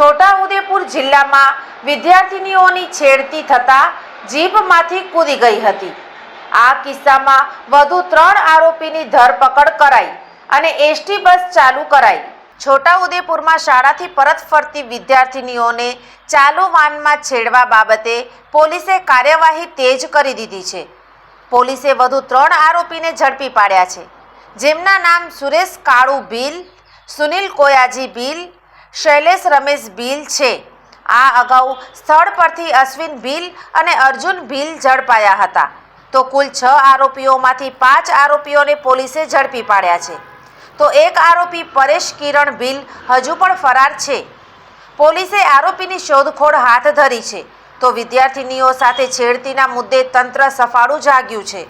Chhota Udepur જિલ્લામાં વિદ્યાર્થીનીઓની છેડતી થતા જીભમાંથી કૂદી ગઈ હતી. આ કિસ્સામાં વધુ ત્રણ આરોપીની ધરપકડ કરાઈ અને એસટી બસ ચાલુ કરાઈ. છોટા ઉદેપુરમાં શાળાથી પરત ફરતી વિદ્યાર્થીનીઓને ચાલુ વાનમાં છેડવા બાબતે પોલીસે કાર્યવાહી તેજ કરી દીધી છે. પોલીસે વધુ ત્રણ આરોપીને ઝડપી પાડ્યા છે. જેમના નામ સુરેશ કાળુ ભીલ સુનિલ કોયાજી ભીલ શૈલેષ રમેશ ભીલ છે. આ અગાઉ સ્થળ પરથી અશ્વિન ભીલ અને અર્જુન ભીલ ઝડપાયા હતા. તો કુલ છ આરોપીઓમાંથી પાંચ આરોપીઓને પોલીસે ઝડપી પાડ્યા છે. તો એક આરોપી પરેશ કિરણ ભીલ હજુ પણ ફરાર છે. પોલીસે આરોપીની શોધખોળ હાથ ધરી છે. તો વિદ્યાર્થિનીઓ સાથે છેડતીના મુદ્દે તંત્ર સફાળું જાગ્યું છે.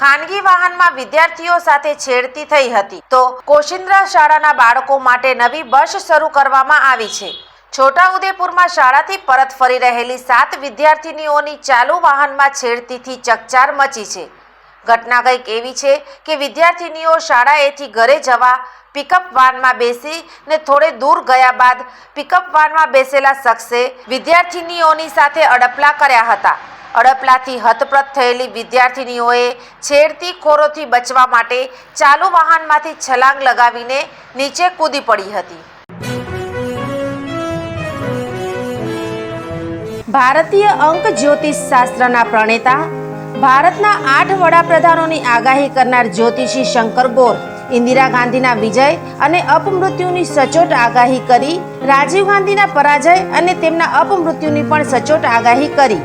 ખાનગી વાહનમાં વિદ્યાર્થીઓ સાથે છેડતી થઈ હતી. તો કોશિંદ્રા શાળાના બાળકો માટે નવી બસ શરૂ કરવામાં આવી છે. છોટાઉદેપુરમાં શાળાથી પરત ફરી રહેલી સાત વિદ્યાર્થીનીઓની ચાલુ વાહનમાં છેડતીથી ચકચાર મચી છે. ઘટના કંઈક એવી છે કે વિદ્યાર્થીનીઓ શાળાએથી ઘરે જવા પિકઅપ વાનમાં બેસી ને થોડે દૂર ગયા બાદ પિકઅપ વાનમાં બેસેલા શખ્સે વિદ્યાર્થીનીઓની સાથે અડપલા કર્યા હતા. અડપલાથી હતપ્રત થયેલી વિદ્યાર્થિનીઓએ છેડતી ખોરોથી બચવા માટે ચાલુ વાહનમાંથી છલાંગ લગાવીને નીચે કૂદી પડી હતી. ભારતીય અંક જ્યોતિષ શાસ્ત્રના પ્રણેતા, ભારતના આઠ વડાપ્રધાનોની આગાહી કરનાર જ્યોતિષી શંકર ગોર, ઇન્દિરા ગાંધીના વિજય અને અપમૃત્યુની સચોટ આગાહી કરી, રાજીવ ગાંધીના પરાજય અને તેમના અપમૃત્યુની પણ સચોટ આગાહી કરી.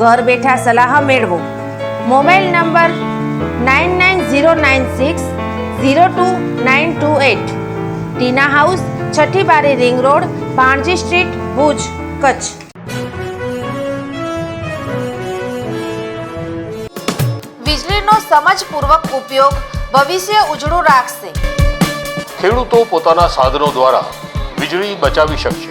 ઘર બેઠા સલાહ મેળવો. Mobile number nine nine zero nine six zero two nine two eight Tina house Chhathi Bari ring road Panji street Bhuj Kutch. વીજળીનો સમજપૂર્વક ઉપયોગ ભવિષ્ય ઉજળું રાખશે. ખેડૂતો પોતાના સાધનો દ્વારા વીજળી બચાવી શકશે.